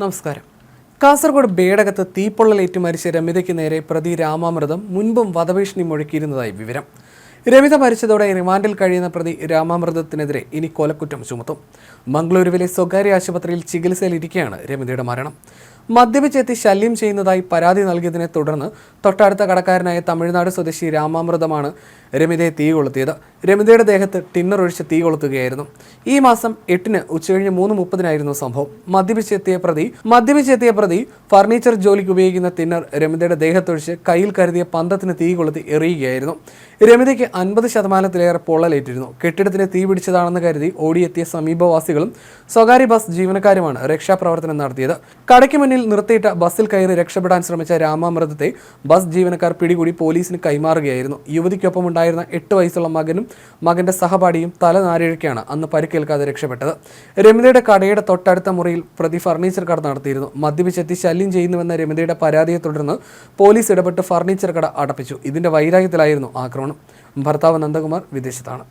നമസ്കാരം. കാസർഗോഡ് ബേടകത്ത് തീപ്പൊള്ളലേറ്റ് മരിച്ച രമിതയ്ക്ക് നേരെ പ്രതി രാമാമൃതം മുൻപും വധഭീഷണി മുഴക്കിയിരുന്നതായി വിവരം. രമിത മരിച്ചതോടെ റിമാൻഡിൽ കഴിയുന്ന പ്രതി രാമാമൃതത്തിനെതിരെ ഇനി കൊലക്കുറ്റം ചുമത്തും. മംഗളൂരുവിലെ സ്വകാര്യ ആശുപത്രിയിൽ ചികിത്സയിലിരിക്കെയാണ് രമിതയുടെ മരണം. മദ്യപിച്ചെത്തി ശല്യം ചെയ്യുന്നതായി പരാതി നൽകിയതിനെ തുടർന്ന് തൊട്ടടുത്ത കടക്കാരനായ തമിഴ്നാട് സ്വദേശി രാമാമൃതമാണ് രമിതയെ തീ കൊളുത്തിയത്. രമിതയുടെ ദേഹത്ത് ടിന്നർ ഒഴിച്ച് തീ കൊളുത്തുകയായിരുന്നു. ഈ മാസം എട്ടിന് ഉച്ചകഴിഞ്ഞ് മൂന്ന് മുപ്പതിനായിരുന്നു സംഭവം. മദ്യപിച്ചെത്തിയ പ്രതി മദ്യപിച്ചെത്തിയ പ്രതി ഫർണിച്ചർ ജോലിക്ക് ഉപയോഗിക്കുന്ന തിന്നർ രമിതയുടെ ദേഹത്തൊഴിച്ച് കയ്യിൽ കരുതിയ പന്തത്തിന് തീ കൊളുത്തി എറിയുകയായിരുന്നു. രമിതയ്ക്ക് അൻപത് ശതമാനത്തിലേറെ പൊള്ളലേറ്റിരുന്നു. കെട്ടിടത്തിന് തീ പിടിച്ചതാണെന്ന് കരുതി ഓടിയെത്തിയ സമീപവാസികളും സ്വകാര്യ ബസ് ജീവനക്കാരുമാണ് രക്ഷാപ്രവർത്തനം നടത്തിയത്. കടയ്ക്ക് മുന്നിൽ നിർത്തിയിട്ട ബസ്സിൽ കയറി രക്ഷപ്പെടാൻ ശ്രമിച്ച രാമാമൃതത്തെ ബസ് ജീവനക്കാർ പിടികൂടി പോലീസിന് കൈമാറുകയായിരുന്നു. യുവതിക്കൊപ്പം ഉണ്ടായിരുന്ന എട്ട് വയസ്സുള്ള മകനും മകന്റെ സഹപാഠിയും തലനാരിഴയ്ക്കാണ് അന്ന് പരിക്കേൽക്കാതെ രക്ഷപ്പെട്ടത്. രമിതയുടെ കടയുടെ തൊട്ടടുത്ത മുറിയിൽ പ്രതി ഫർണിച്ചർ കട നടത്തിയിരുന്നു. മദ്യപിച്ചെത്തി ശല്യം ചെയ്യുന്നുവെന്ന രമിതയുടെ പരാതിയെ തുടർന്ന് പോലീസ് ഇടപെട്ട് ഫർണിച്ചർ കട അടപ്പിച്ചു. ഇതിന്റെ വൈരാഗ്യത്തിലായിരുന്നു ആക്രമണം. ഭർത്താവ് നന്ദകുമാർ വിദേശത്താണ്.